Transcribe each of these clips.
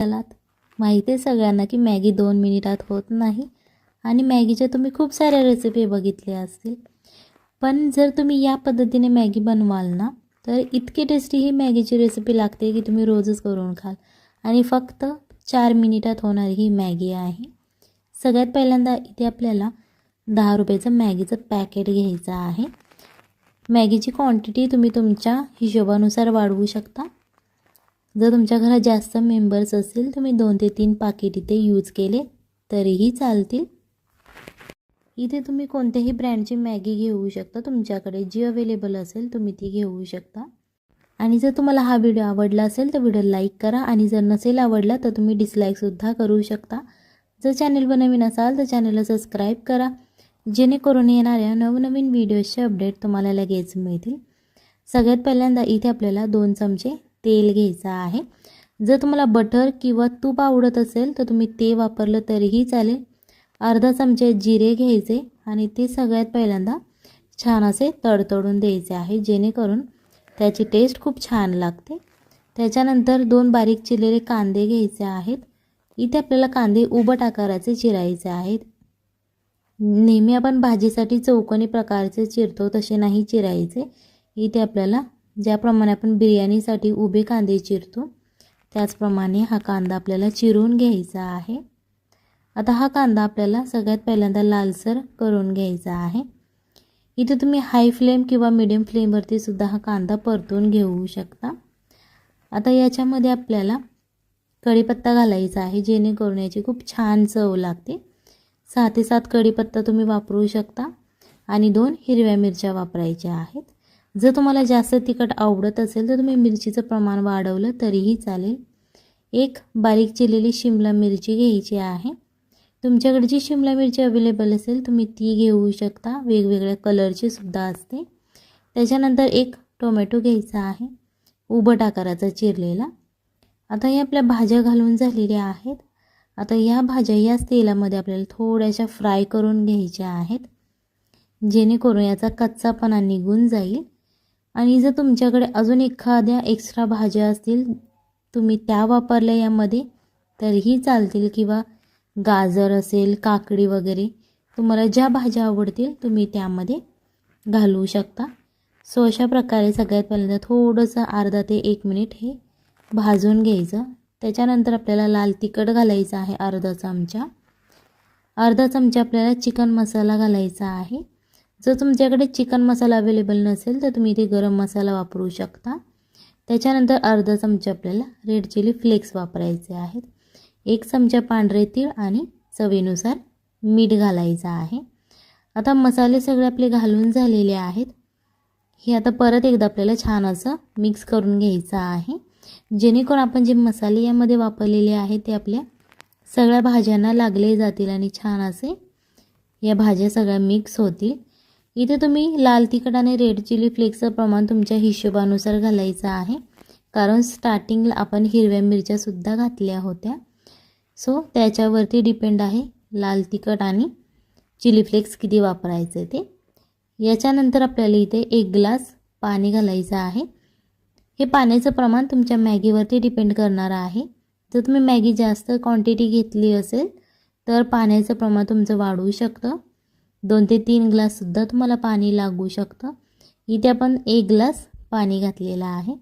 चलात? माहिती आहे सगळ्यांना की मॅगी दोन मिनिटात होत नाही. आणि मॅगीच्या तुम्ही खूप साऱ्या रेसिपी बघितल्या असतील. पण जर तुम्ही या पद्धतीने मॅगी बनवाल ना तर इतकी टेस्टी ही मॅगीची रेसिपी लागते की तुम्ही रोजच करून खाल. आणि फक्त चार मिनिटात होणारी ही मॅगी आहे. सगळ्यात पहिल्यांदा इथे आपल्याला दहा रुपयाचं मॅगीचं पॅकेट घ्यायचं आहे. मॅगीची क्वांटिटी तुम्ही तुमच्या हिशोबानुसार वाढवू शकता. जर तुमच्या घरात जास्त मेंबर्स असतील तुम्ही दोन ते तीन पाकिट इथे यूज केले तरीही चालतील. इथे तुम्ही कोणत्याही ब्रँडची मॅगी घेऊ शकता. तुमच्याकडे जी अवेलेबल असेल तुम्ही ती घेऊ शकता. आणि जर तुम्हाला हा व्हिडिओ आवडला असेल तर व्हिडिओ लाईक करा. आणि जर नसेल आवडला तर तुम्ही डिसलाईकसुद्धा करू शकता. जर चॅनेलवर नवीन असाल तर चॅनलला सबस्क्राईब करा. जेणेकरून येणाऱ्या नवनवीन व्हिडिओजचे अपडेट तुम्हाला लगेच मिळतील. सगळ्यात पहिल्यांदा इथे आपल्याला दोन चमचे तेल घ्यायचं आहे. जर तुम्हाला बटर किंवा तूप आवडत असेल तर तुम्ही ते वापरलं तरीही चालेल. अर्धा चमचे जिरे घ्यायचे आणि ते सगळ्यात पहिल्यांदा छान असे तडतडून द्यायचे आहे जेणेकरून त्याची टेस्ट खूप छान लागते. त्याच्यानंतर दोन बारीक चिरलेले कांदे घ्यायचे आहेत. इथे आपल्याला कांदे उबट आकाराचे चिरायचे आहेत. नेहमी आपण भाजीसाठी चौकोनी प्रकारचे चिरतो तसे नाही चिरायचे. इथे आपल्याला ज्याप्रमाणे आपण बिर्याणीसाठी उभे कांदे चिरतो त्याचप्रमाणे हा कांदा आपल्याला चिरून घ्यायचा आहे. आता हा कांदा आपल्याला सगळ्यात पहिल्यांदा लालसर करून घ्यायचा आहे. इथे तुम्ही हाय फ्लेम किंवा मिडियम फ्लेमवरती सुद्धा हा कांदा परतून घेऊ शकता. आता याच्यामध्ये आपल्याला कढीपत्ता घालायचा आहे जेणेकरून याची खूप छान चव लागते. सहा ते सात कढीपत्ता तुम्ही वापरू शकता आणि दोन हिरव्या मिरच्या वापरायच्या आहेत. जर तुम्हाला जास्त तिखट आवडत असेल तर तुम्ही मिरचीचं प्रमाण वाढवलं तरीही चालेल. एक बारीक चिरलेली शिमला मिरची घ्यायची आहे. तुमच्याकडे जी शिमला मिरची अवेलेबल असेल तुम्ही ती घेऊ शकता. वेगवेगळ्या कलरची सुद्धा असते. त्याच्यानंतर एक टोमॅटो घ्यायचा आहे. उभट आकाराचा चिरलेला. आता या आपल्या भाज्या घालून झालेल्या आहेत. आता या भाज्या याच तेलामध्ये आपल्याला थोड्याशा फ्राय करून घ्यायच्या आहेत. जेणेकरून याचा कच्चापणा निघून जाईल. आणि जर तुमच्याकडे अजून एखाद्या एक्स्ट्रा भाज्या असतील तुम्ही त्या वापरल्या यामध्ये तरीही चालतील किंवा गाजर असेल काकडी वगैरे तुम्हाला ज्या भाज्या आवडतील तुम्ही त्यामध्ये घालू शकता. सो अशा प्रकारे सगळ्यात पहिल्यांदा थोडंसं अर्धा ते एक मिनिट हे भाजून घ्यायचं. त्याच्यानंतर आपल्याला लाल तिखट घालायचं आहे अर्धा चमचा. अर्धा चमचा आपल्याला चिकन मसाला घालायचा आहे. जर तुमच्याकडे चिकन मसाला अवेलेबल नसेल तर तुम्ही इथे गरम मसाला वापरू शकता. त्याच्यानंतर अर्धा चमचा आपल्याला रेड चिली फ्लेक्स वापरायचे आहेत. एक चमचा पांढरे तीळ आणि चवीनुसार मीठ घालायचं आहे. आता मसाले सगळे आपले घालून झालेले आहेत. हे आता परत एकदा आपल्याला छान असं मिक्स करून घ्यायचं आहे. जेणेकरून आपण जे मसाले यामध्ये वापरलेले आहेत ते आपल्या सगळ्या भाज्यांना लागले जातील आणि छान असे या भाज्या सगळ्या मिक्स होतील. इथे तुम्ही लाल तिखट आणि रेड चिली फ्लेक्सचं प्रमाण तुमच्या हिशोबानुसार घालायचं आहे. कारण स्टार्टिंगला आपण हिरव्या मिरच्यासुद्धा घातल्या होत्या. सो त्याच्यावरती डिपेंड आहे लाल तिखट आणि चिली फ्लेक्स किती वापरायचं ते. याच्यानंतर आपल्याला इथे एक ग्लास पाणी घालायचं आहे. हे पाण्याचं प्रमाण तुमच्या मॅगीवरती डिपेंड करणार आहे. जर तुम्ही मॅगी जास्त क्वांटिटी घेतली असेल तर पाण्याचं प्रमाण तुमचं वाढवू शकतं. दोन ते तीन ग्लाससुद्धा तुम्हाला पाणी लागू शकतं. इथे आपण एक ग्लास पाणी घातलेलं आहे.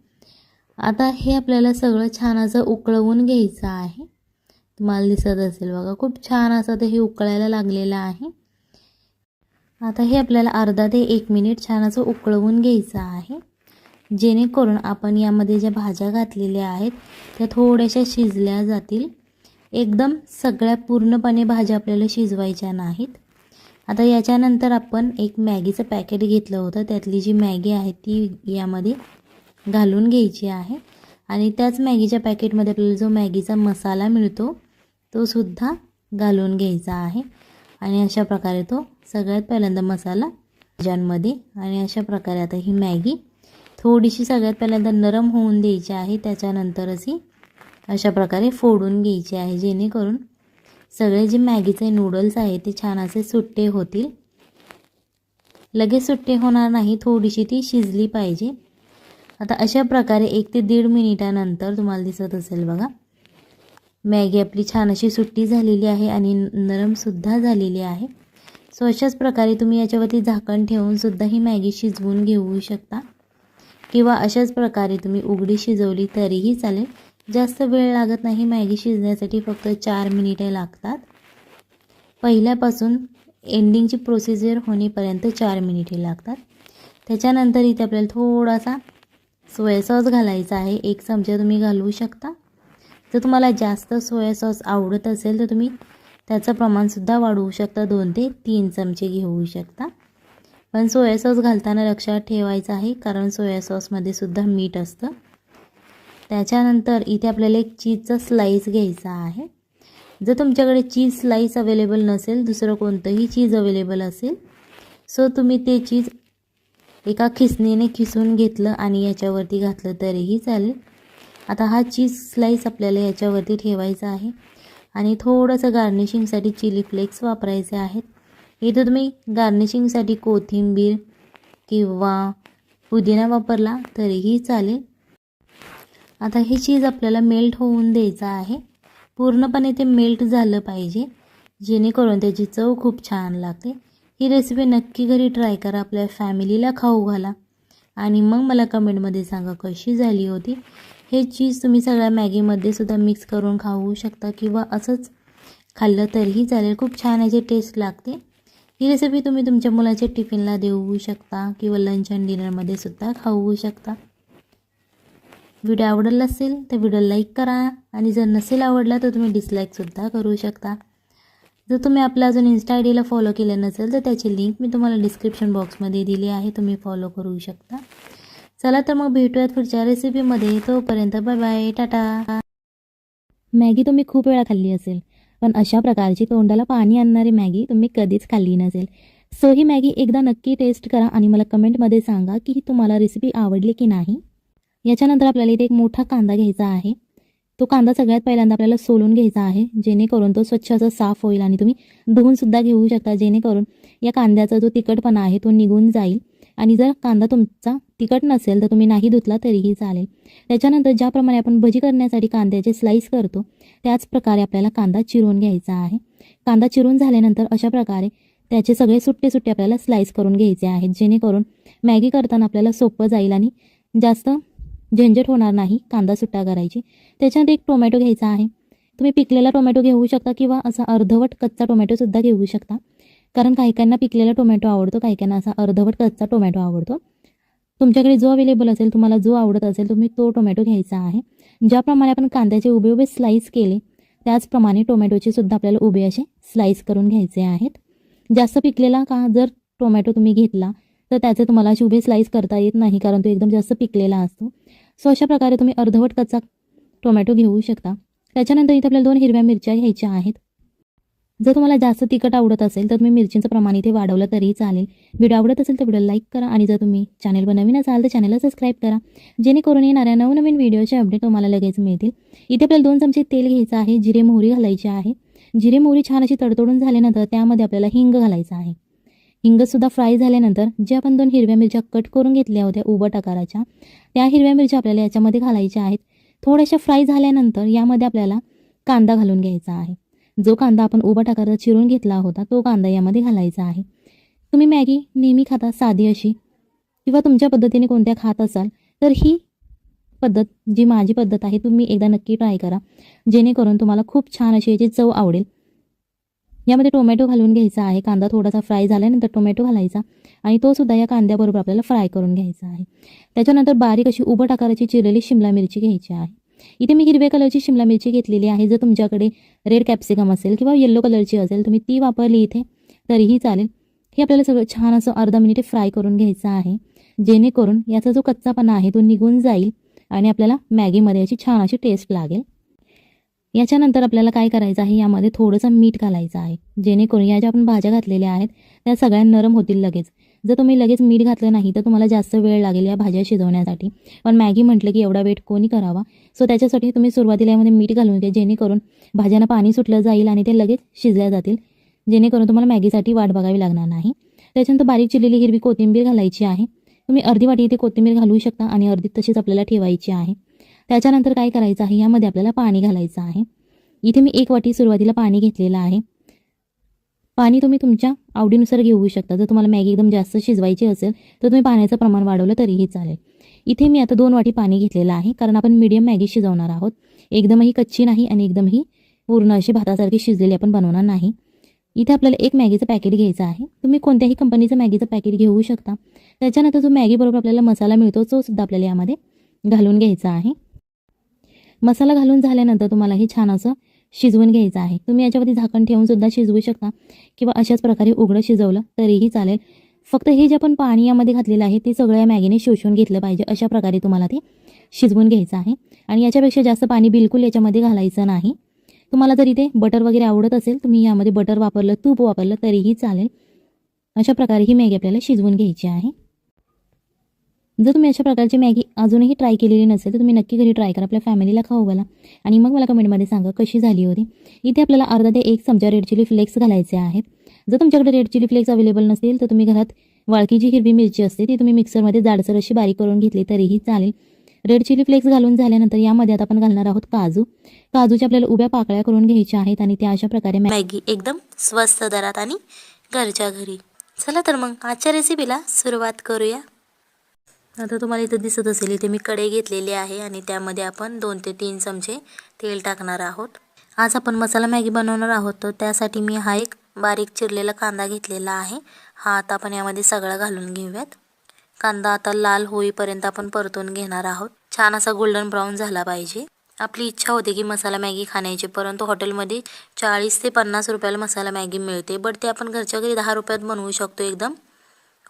आता हे आपल्याला सगळं छान असं उकळवून घ्यायचं आहे. तुम्हाला दिसत असेल बघा खूप छान असं ते हे उकळायला लागलेलं आहे. आता हे आपल्याला अर्धा ते एक मिनिट छान असं उकळवून घ्यायचं आहे. जेणेकरून आपण यामध्ये ज्या भाज्या घातलेल्या आहेत त्या थोड्याशा शिजल्या जातील. एकदम सगळ्या पूर्णपणे भाज्या आपल्याला शिजवायच्या नाहीत. आता याच्यानंतर आपण एक मॅगीचं पॅकेट घेतलं होतं. त्यातली जी मॅगी आहे ती यामध्ये घालून घ्यायची आहे. आणि त्याच मॅगीच्या पॅकेटमध्ये आपल्याला जो मॅगीचा मसाला मिळतो तो सुद्धा घालून घ्यायचा आहे. आणि अशा प्रकारे तो सगळ्यात पहिल्यांदा मसाला ज्यांमध्ये आणि अशा प्रकारे आता ही मॅगी थोडीशी सगळ्यात पहिल्यांदा नरम होऊन द्यायची आहे. त्याच्यानंतरच ही अशा प्रकारे फोडून घ्यायची आहे जेणेकरून सगळे जे मॅगीचे नूडल्स आहेत ते छान असे सुट्टे होतील. लगेच सुट्टे होणार नाही थोडीशी ती शिजली पाहिजे. आता अशा प्रकारे एक ते दीड मिनिटानंतर तुम्हाला दिसत असेल बघा. मॅगी आपली छान अशी सुट्टी झालेली आहे आणि नरमसुद्धा झालेली आहे. सो अशाच प्रकारे तुम्ही याच्यावरती झाकण ठेवूनसुद्धा ही मॅगी शिजवून घेऊ शकता. किंवा अशाच प्रकारे तुम्ही उघडी शिजवली तरीही चालेल. जास्त वेळ लागत नाही मॅगी शिजण्यासाठी फक्त चार मिनिटे लागतात. पहिल्यापासून एंडिंगची प्रोसिजर होण्यापर्यंत चार मिनिटे लागतात. त्याच्यानंतर इथे आपल्याला थोडासा सोया सॉस घालायचा आहे. एक चमचा तुम्ही घालवू शकता. जर तुम्हाला जास्त सोया सॉस आवडत असेल तर तुम्ही त्याचं प्रमाणसुद्धा वाढवू शकता. दोन ते तीन चमचे घेऊ शकता. पण सोया सॉस घालताना लक्षात ठेवायचं आहे कारण सोया सॉसमध्ये सुद्धा मीठ असतं. त्याच्यानंतर इथे आपल्याला एक चीजचा स्लाईस घ्यायचा आहे. जर तुमच्याकडे चीज स्लाईस अवेलेबल नसेल दुसरं कोणतंही चीज अवेलेबल असेल सो तुम्ही ते चीज एका खिसणीने खिसून घेतलं आणि याच्यावरती घातलं तरीही चालेल. आता हा चीज स्लाईस आपल्याला याच्यावरती ठेवायचा आहे. आणि थोडंसं गार्निशिंगसाठी चिली फ्लेक्स वापरायचे आहेत. इथं तुम्ही गार्निशिंगसाठी कोथिंबीर किंवा पुदिना वापरला तरीही चालेल. आता हे चीज आपल्याला मेल्ट होऊन द्यायचं आहे. पूर्णपणे ते मेल्ट झालं पाहिजे. जेणेकरून त्याची चव खूप छान लागते. ही रेसिपी नक्की घरी ट्राय करा. आपल्या फॅमिलीला खाऊ घाला. आणि मग मला कमेंटमध्ये सांगा कशी झाली होती. हे चीज तुम्ही सगळ्या मॅगीमध्ये सुद्धा मिक्स करून खाऊ शकता किंवा असंच खाल्लं तरीही चालेल. खूप छान याची टेस्ट लागते. ही रेसिपी तुम्ही तुमच्या मुलाच्या टिफिनला देऊ शकता किंवा लंच अँड डिनरमध्ये सुद्धा खाऊ शकता. व्हिडिओ आवडला असेल तर व्हिडिओ लाईक करा आणि जर नसेल आवडला तर तुम्ही डिसलाईकसुद्धा करू शकता. जर तुम्ही आपल्या अजून इन्स्टा आय डीला फॉलो केलं नसेल तर त्याची लिंक मी तुम्हाला डिस्क्रिप्शन बॉक्समध्ये दिली आहे. तुम्ही फॉलो करू शकता. चला तर मग भेटूयात पुढच्या रेसिपीमध्ये तोपर्यंत बाय बाय टाटा. मॅगी तुम्ही खूप वेळा खाल्ली असेल पण अशा प्रकारची तोंडाला पाणी आणणारी मॅगी तुम्ही कधीच खाल्ली नसेल. सो ही मॅगी एकदा नक्की टेस्ट करा आणि मला कमेंटमध्ये सांगा की ही तुम्हाला रेसिपी आवडली की नाही. याच्यानंतर आपल्याला इथे एक मोठा कांदा घ्यायचा आहे. तो कांदा सगळ्यात पहिल्यांदा आपल्याला सोलून घ्यायचा आहे जेणेकरून तो स्वच्छ असा साफ होईल आणि तुम्ही धुवूनसुद्धा घेऊ शकता. जेणेकरून या कांद्याचा जो तिखटपणा आहे तो निघून जाईल. आणि जर कांदा तुमचा तिखट नसेल तर तुम्ही नाही धुतला तरीही चालेल. त्याच्यानंतर ज्याप्रमाणे आपण भजी करण्यासाठी कांद्याचे स्लाईस करतो त्याच प्रकारे आपल्याला कांदा चिरून घ्यायचा आहे. कांदा चिरून झाल्यानंतर अशा प्रकारे त्याचे सगळे सुट्टे सुट्टे आपल्याला स्लाईस करून घ्यायचे आहेत. जेणेकरून मॅगी करताना आपल्याला सोपं जाईल आणि जास्त झंझट होणार नाही कांदा सुट्टा करायची. त्याच्यानंतर एक टोमॅटो घ्यायचा आहे. तुम्ही पिकलेला टोमॅटो घेऊ शकता किंवा असा अर्धवट कच्चा टोमॅटोसुद्धा घेऊ शकता. कारण काही काहींना पिकलेला टोमॅटो आवडतो काही काहींना असा अर्धवट कच्चा टोमॅटो आवडतो. तुमच्याकडे जो अवेलेबल असेल तुम्हाला जो आवडत असेल तुम्ही तो टोमॅटो घ्यायचा आहे. ज्याप्रमाणे आपण कांद्याचे उभे उभे स्लाईस केले त्याचप्रमाणे टोमॅटोचे सुद्धा आपल्याला उभे असे स्लाईस करून घ्यायचे आहेत. जास्त पिकलेला का? जर टोमॅटो तुम्ही घेतला तर त्याचे तुम्हाला असे उभे स्लाईस करता येत नाही कारण तो एकदम जास्त पिकलेला असतो. सो अशा प्रकारे तुम्ही अर्धवट कच्चा टोमॅटो घेऊ शकता. त्याच्यानंतर इथे आपल्याला दोन हिरव्या मिरच्या घ्यायच्या आहेत. जर तुम्हाला जास्त तिखट आवडत असेल तर तुम्ही मिरचींचं प्रमाण इथे वाढवलं तरी चालेल. व्हिडिओ आवडत असेल तर व्हिडिओ लाईक करा आणि जर तुम्ही चॅनलवर नवीन असाल तर चॅनलला सबस्क्राईब करा. जेणेकरून येणाऱ्या नवनवीन व्हिडिओचे अपडेट तुम्हाला लगेच मिळतील. इथे आपल्याला दोन चमचे तेल घ्यायचं आहे जिरे मोहरी घालायची आहे. जिरे मोहरी छान अशी तडतडून झाल्यानंतर त्यामध्ये आपल्याला हिंग घालायचं आहे. हिंगसुद्धा फ्राय झाल्यानंतर जे आपण दोन हिरव्या मिरच्या कट करून घेतल्या होत्या उबट आकाराच्या त्या हिरव्या मिरच्या आपल्याला याच्यामध्ये घालायच्या आहेत. थोड्याशा फ्राय झाल्यानंतर यामध्ये आपल्याला कांदा घालून घ्यायचा आहे. जो कांदा आपण उबट आकाराचा चिरून घेतला होता तो कांदा यामध्ये घालायचा आहे. तुम्ही मॅगी नेहमी खाता साधी अशी किंवा तुमच्या पद्धतीने कोणत्या खात असाल तर ही पद्धत जी माझी पद्धत आहे तुम्ही एकदा नक्की ट्राय करा. जेणेकरून तुम्हाला खूप छान अशी याची चव आवडेल. यामध्ये टोमॅटो घालून घ्यायचा आहे. कांदा थोडासा फ्राय झाल्यानंतर टोमॅटो घालायचा आणि तो सुद्धा या कांद्याबरोबर आपल्याला फ्राय करून घ्यायचा आहे. त्याच्यानंतर बारीक अशी उभट आकाराची चिरलेली शिमला मिरची घ्यायची आहे. इथे मी हिरव्या कलरची शिमला मिरची घेतलेली आहे. जर तुमच्याकडे रेड कॅप्सिकम असेल किंवा येल्लो कलरची असेल तुम्ही ती वापरली इथे तरीही चालेल. हे आपल्याला सगळं छान असं अर्धा मिनिटे फ्राय करून घ्यायचं आहे. जेणेकरून याचा जो कच्चापणा आहे तो निघून जाईल आणि आपल्याला मॅगीमध्ये याची छान अशी टेस्ट लागेल. याच्यानंतर आपल्याला काय करायचं आहे? यामध्ये थोडंसं मीठ घालायचं आहे. जेणेकरून या ज्या आपण भाज्या घातलेल्या आहेत त्या सगळ्या नरम होतील लगेच. जर तुम्ही लगेच मीठ घातलं नाही तर तुम्हाला जास्त वेळ लागेल या भाज्या शिजवण्यासाठी. पण मॅगी म्हटलं की एवढा वेट कोणी करावा? सो त्याच्यासाठी तुम्ही सुरुवातीला यामध्ये मीठ घालून घ्या जेणेकरून भाज्यांना पाणी सुटलं जाईल आणि ते लगेच शिजल्या जातील. जेणेकरून तुम्हाला मॅगीसाठी वाट बघावी लागणार नाही. त्याच्यानंतर बारीक चिरलेली हिरवी कोथिंबीर घालायची आहे. तुम्ही अर्धी वाटी इथे कोथिंबीर घालू शकता आणि अर्धी तशीच आपल्याला ठेवायची आहे. त्याच्यानंतर काय करायचं आहे? यामध्ये आपल्याला पाणी घालायचं आहे. इथे मी एक वाटी सुरुवातीला पाणी घेतलेलं आहे. पाणी तुम्ही तुमच्या आवडीनुसार घेऊ शकता. जर तुम्हाला मॅगी एकदम जास्त शिजवायची असेल तर तुम्ही पाण्याचं प्रमाण वाढवलं तरीही चालेल. इथे मी आता दोन वाटी पाणी घेतलेलं आहे कारण आपण मीडियम मॅगी शिजवणार आहोत. एकदमही कच्ची नाही आणि एकदमही पूर्ण अशी भातासारखी शिजलेली आपण बनवणार नाही. इथे आपल्याला एक मॅगीचं पॅकेट घ्यायचं आहे. तुम्ही कोणत्याही कंपनीचं मॅगीचं पॅकेट घेऊ शकता. त्याच्यानंतर जो मॅगीबरोबर आपल्याला मसाला मिळतो तो सुद्धा आपल्याला यामध्ये घालून घ्यायचा आहे. मसाला घालून झाल्यानंतर तुम्हाला हे छान असं शिजवून घ्यायचं आहे. तुम्ही याच्यावरती झाकण ठेवून सुद्धा शिजवू शकता किंवा अशाच प्रकारे उघडं शिजवलं तरीही चालेल. फक्त हे जे आपण पाणी यामध्ये घातलेलं आहे ते सगळ्या मॅगीने शोषून घेतलं पाहिजे. अशा प्रकारे तुम्हाला ते शिजवून घ्यायचं आहे. आणि याच्यापेक्षा जास्त पाणी बिलकुल याच्यामध्ये घालायचं नाही. तुम्हाला जर इथे बटर वगैरे आवडत असेल तुम्ही यामध्ये बटर वापरलं तूप वापरलं तरीही चालेल. अशा प्रकारे ही मॅगी आपल्याला शिजवून घ्यायची आहे. जर तुम्ही अशा प्रकारची मॅगी अजूनही ट्राय केलेली नसेल तर तुम्ही नक्की घरी ट्राय करा. आपल्या फॅमिलीला खाऊ घाला. आणि मग मला कमेंटमध्ये सांगा कशी झाली होती. इथे आपल्याला अर्धा ते एक चमचा रेड चिली फ्लेक्स घालायचे आहेत. जर तुमच्याकडे रेड चिली फ्लेक्स अवेलेबल नसेल तर तुम्ही घरात वाळकी जी हिरवी मिरची असते ती तुम्ही मिक्सरमध्ये जाडसर अशी बारीक करून घेतली तरीही चालेल. रेड चिली फ्लेक्स घालून झाल्यानंतर यामध्ये आता आपण घालणार आहोत काजू. काजूच्या आपल्याला उभ्या पाकळ्या करून घ्यायच्या आहेत आणि त्या अशा प्रकारे मॅगी एकदम स्वस्त दरात आणि घरच्या घरी. चला तर मग आजच्या रेसिपीला सुरुवात करूया. आता तुम्हाला इथं दिसत असेल इथे मी कढई घेतलेली आहे आणि त्यामध्ये आपण दोन ते तीन चमचे तेल टाकणार आहोत. आज आपण मसाला मॅगी बनवणार आहोत तर त्यासाठी मी हा एक बारीक चिरलेला कांदा घेतलेला आहे. हा आता आपण यामध्ये सगळा घालून घेऊयात. कांदा आता लाल होईपर्यंत आपण परतून घेणार आहोत. छान असा गोल्डन ब्राऊन झाला पाहिजे. आपली इच्छा होती की मसाला मॅगी खाण्याची परंतु हॉटेलमध्ये चाळीस ते पन्नास रुपयाला मसाला मॅगी मिळते बट ते आपण घरच्या घरी दहा रुपयात बनवू शकतो. एकदम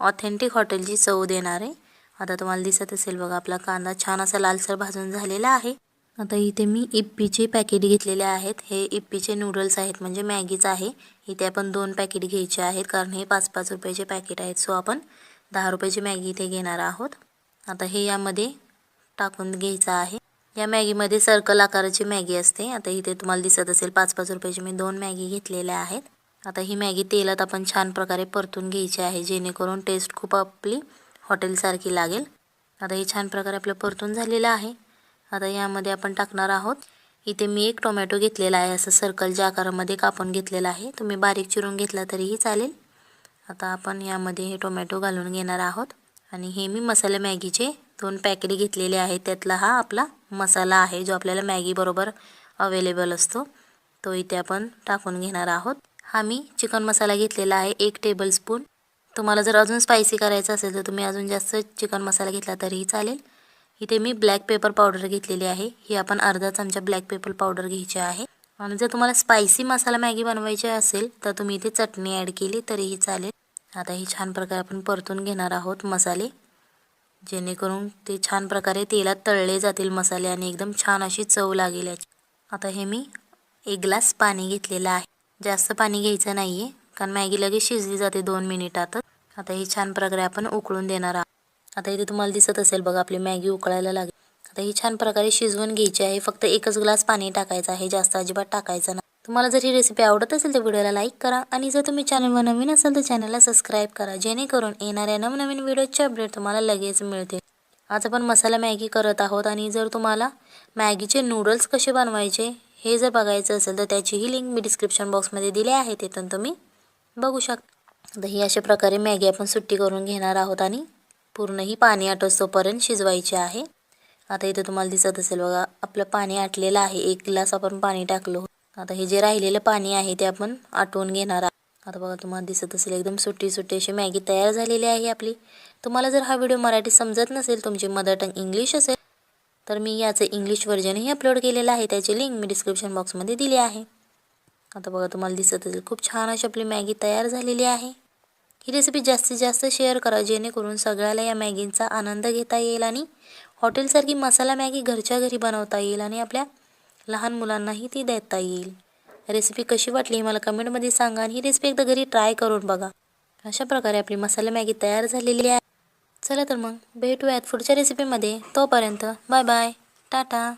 ऑथेंटिक हॉटेलची चव देणार. आहे आता तुम्हाला दिसत असेल बघा आपला कांदा छान असा लालसर भाजून झालेला आहे. आता इथे मी इप्पीचे पॅकेट घेतलेले आहेत. हे इप्पीचे नूडल्स आहेत म्हणजे मॅगीच आहे. इथे आपण दोन पॅकेट घ्यायचे आहेत कारण हे पाच पाच रुपयाचे पॅकेट आहेत. सो आपण दहा रुपयाची मॅगी इथे घेणार आहोत. आता हे यामध्ये टाकून घ्यायचं आहे. या मॅगीमध्ये सर्कल आकाराची मॅगी असते. आता इथे तुम्हाला दिसत असेल पाच पाच रुपयाची मी दोन मॅगी घेतलेल्या आहेत. आता ही मॅगी तेलात आपण छान प्रकारे परतून घ्यायची आहे जेणेकरून टेस्ट खूप आपली हॉटेलसारखी लागेल. आता हे छान प्रकारे आपलं परतून झालेलं आहे. आता यामध्ये आपण टाकणार आहोत. इथे मी एक टोमॅटो घेतलेला आहे. असं सर्कलच्या आकारामध्ये कापून घेतलेला आहे. तुम्ही बारीक चिरून घेतला तरीही चालेल. आता आपण यामध्ये हे टोमॅटो घालून घेणार आहोत. आणि हे मी मसाले मॅगीचे दोन पॅकेट घेतलेले आहेत. त्यातला हा आपला मसाला आहे जो आपल्याला मॅगीबरोबर अवेलेबल असतो. तो इथे आपण टाकून घेणार आहोत. हा मी चिकन मसाला घेतलेला आहे. एक टेबलस्पून तुम्हाला जर अजून स्पायसी करायचं असेल तर तुम्ही अजून जास्त चिकन मसाला घेतला तरीही चालेल. इथे मी ब्लॅक पेपर पावडर घेतलेली आहे. ही आपण अर्धा चमचा ब्लॅक पेपर पावडर घ्यायची आहे. आणि जर तुम्हाला स्पायसी मसाला मॅगी बनवायची असेल तर तुम्ही इथे चटणी ॲड केली तरीही चालेल. आता ही छान प्रकारे आपण परतून घेणार आहोत मसाले. जेणेकरून ते छान प्रकारे तेलात तळले जातील मसाले आणि एकदम छान अशी चव लागेल आता हे मी एक ग्लास पाणी घेतलेलं आहे. जास्त पाणी घ्यायचं नाही आहे कारण मॅगी लगेच शिजली जाते दोन मिनिटातच आता ही छान प्रकारे आपण उकळून देणार आहोत. आता इथे तुम्हाला दिसत असेल बघा आपली मॅगी उकळायला लागेल. आता ही छान प्रकारे शिजवून घ्यायची आहे. फक्त एकच ग्लास पाणी टाकायचं आहे. जास्त अजिबात टाकायचं नाही. तुम्हाला जर ही रेसिपी आवडत असेल तर व्हिडिओला लाईक करा. आणि जर तुम्ही चॅनलवर नवीन असाल तर चॅनलला सबस्क्राईब करा. जेणेकरून येणाऱ्या नवनवीन व्हिडिओचे अपडेट तुम्हाला लगेच मिळतील आज आपण मसाला मॅगी करत आहोत. आणि जर तुम्हाला मॅगीचे नूडल्स कसे बनवायचे हे जर बघायचं असेल तर त्याचीही लिंक मी डिस्क्रिप्शन बॉक्समध्ये दिली आहे. तिथून तुम्ही बघू शकता दही ही अशा प्रकारे मॅगी आपण सुट्टी करून घेणार आहोत आणि पूर्ण ही पाणी आटोसोपर्यंत शिजवायची आहे. आता इथे तुम्हाला दिसत असेल बघा आपलं पाणी आटलेलं आहे. एक ग्लास आपण पाणी टाकलो. आता हे जे राहिलेलं पाणी आहे ते आपण आटवून घेणार आहोत. आता बघा तुम्हाला दिसत असेल एकदम सुट्टी सुट्टी अशी मॅगी तयार झालेली आहे आपली. तुम्हाला जर हा व्हिडिओ मराठी समजत नसेल तुमची मदर टंग इंग्लिश असेल तर मी याचं इंग्लिश व्हर्जनही अपलोड केलेलं आहे. त्याची लिंक मी डिस्क्रिप्शन बॉक्समध्ये दिली आहे. आता बघा तुम्हाला दिसत असेल खूप छान अशी आपली मॅगी तयार झालेली आहे. ही रेसिपी जास्तीत जास्त शेअर करा जेणेकरून सगळ्याला या मॅगींचा आनंद घेता येईल आणि हॉटेलसारखी मसाला मॅगी घरच्या घरी बनवता येईल आणि आपल्या लहान मुलांनाही ती देता येईल. रेसिपी कशी वाटली हे मला कमेंटमध्ये सांगा आणि ही रेसिपी एकदा घरी ट्राय करून बघा. अशा प्रकारे आपली मसाला मॅगी तयार झालेली आहे. चला तर मग भेटूयात पुढच्या रेसिपीमध्ये तोपर्यंत बाय बाय टाटा.